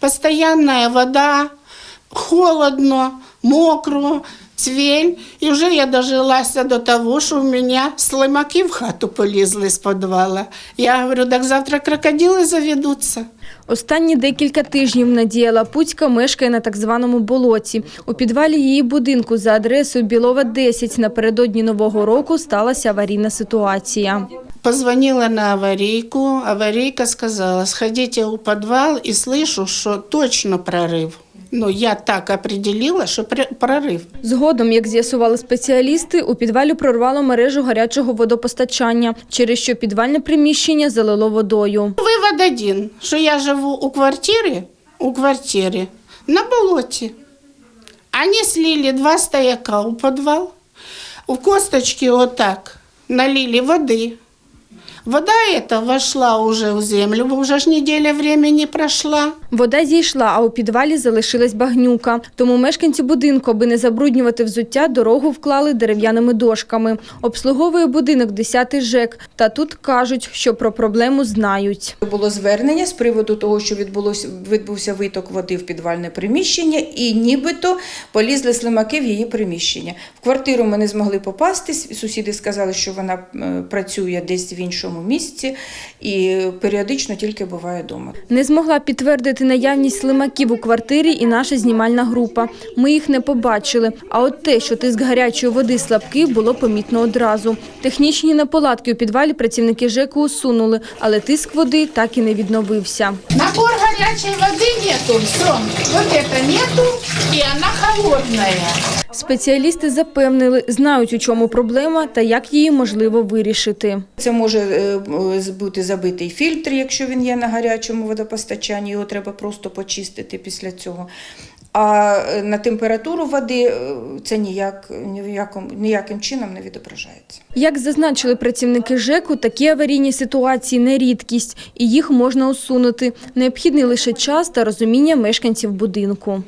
Постоянная вода, холодно, мокро, цвель. І вже я дожилася до того, що у мене слимаки в хату полізли з підвала. Я говорю, так завтра крокодили заведуться. Останні декілька тижнів Надія Лапуцька мешкає на так званому болоті. У підвалі її будинку за адресою Білова 10 напередодні Нового року сталася аварійна ситуація. Позвонила на аварийку. Аварийка сказала, сходите у подвал и слышу, что точно прорыв. Ну, я так определила, що пр- прорив. Згодом, як з'ясували спеціалісти, у підвалі прорвало мережу гарячого водопостачання, через що підвальне приміщення залило водою. Вивод один, що я живу у квартирі, у квартирі на болоті. Они слили два стояка у подвал, у косточки вот так налили воды. Вода эта вошла уже в землю, бо уже ж неделя времени прошла. Вода зійшла, а у підвалі залишилась багнюка. Тому мешканці будинку, аби не забруднювати взуття, дорогу вклали дерев'яними дошками. Обслуговує будинок 10-й ЖЕК. Та тут кажуть, що про проблему знають. Було звернення з приводу того, що відбулося відбувся виток води в підвальне приміщення, і нібито полізли слимаки в її приміщення. В квартиру ми не змогли попасти. Сусіди сказали, що вона е, працює десь в іншому місці і періодично тільки буває вдома. Не змогла підтвердити наявність слимаків у квартирі і наша знімальна група. Ми їх не побачили. А от те, що тиск гарячої води слабкий, було помітно одразу. Технічні неполадки у підвалі працівники ЖЕКу усунули, але тиск води так і не відновився. Горячей воды нету, все. Вот это нету, и она холодная. Спеціалісти запевнили, знають, у чому проблема та як її можливо вирішити. Це може е, бути забитий фільтр, якщо він є на гарячому водопостачанні, його треба просто почистити після цього. А е, на температуру води е, це ніяк, ніяком ніяким чином не відображається. Як зазначили працівники ЖЕКу, такі аварійні ситуації не рідкість, і їх можна усунути. Необхідний лише час та розуміння мешканців будинку.